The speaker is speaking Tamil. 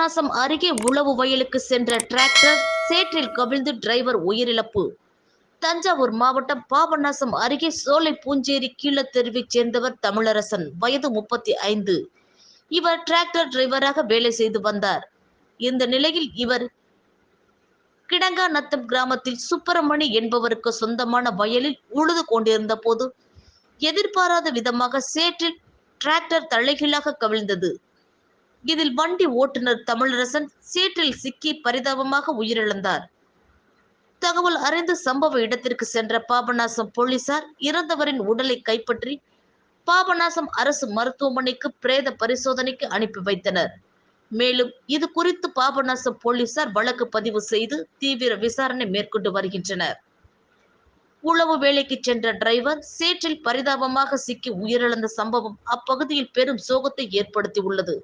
பாபநாசம் அருகே உழவு வயலுக்கு சென்ற டிராக்டர் சேற்றில் கவிழ்ந்து டிரைவர் உயிரிழப்பு. தஞ்சாவூர் மாவட்டம் பாபநாசம் அருகே சோலை பூஞ்சேரி கீழத்தெருவைச் சேர்ந்தவர் தமிழரசன் வயது முப்பத்தி ஐந்து. இவர் டிராக்டர் டிரைவராக வேலை செய்து வந்தார். இந்த நிலையில் இவர் கிடங்காநத்தம் கிராமத்தில் சுப்பிரமணி என்பவருக்கு சொந்தமான வயலில் உழுது கொண்டிருந்த போது எதிர்பாராத விதமாக சேற்றில் டிராக்டர் தலைகீழாக கவிழ்ந்தது. இதில் வண்டி ஓட்டுநர் தமிழரசன் சேற்றில் சிக்கி பரிதாபமாக உயிரிழந்தார். தகவல் அறிந்து சம்பவ இடத்திற்கு சென்ற பாபநாசம் போலீசார் இறந்தவரின் உடலை கைப்பற்றி பாபநாசம் அரசு மருத்துவமனைக்கு பிரேத பரிசோதனைக்கு அனுப்பி வைத்தனர். மேலும் இது குறித்து பாபநாசம் போலீசார் வழக்கு பதிவு செய்து தீவிர விசாரணை மேற்கொண்டு வருகின்றனர். உளவு வேலைக்கு சென்ற டிரைவர் சேற்றில் பரிதாபமாக சிக்கி உயிரிழந்த சம்பவம் அப்பகுதியில் பெரும் சோகத்தை ஏற்படுத்தி உள்ளது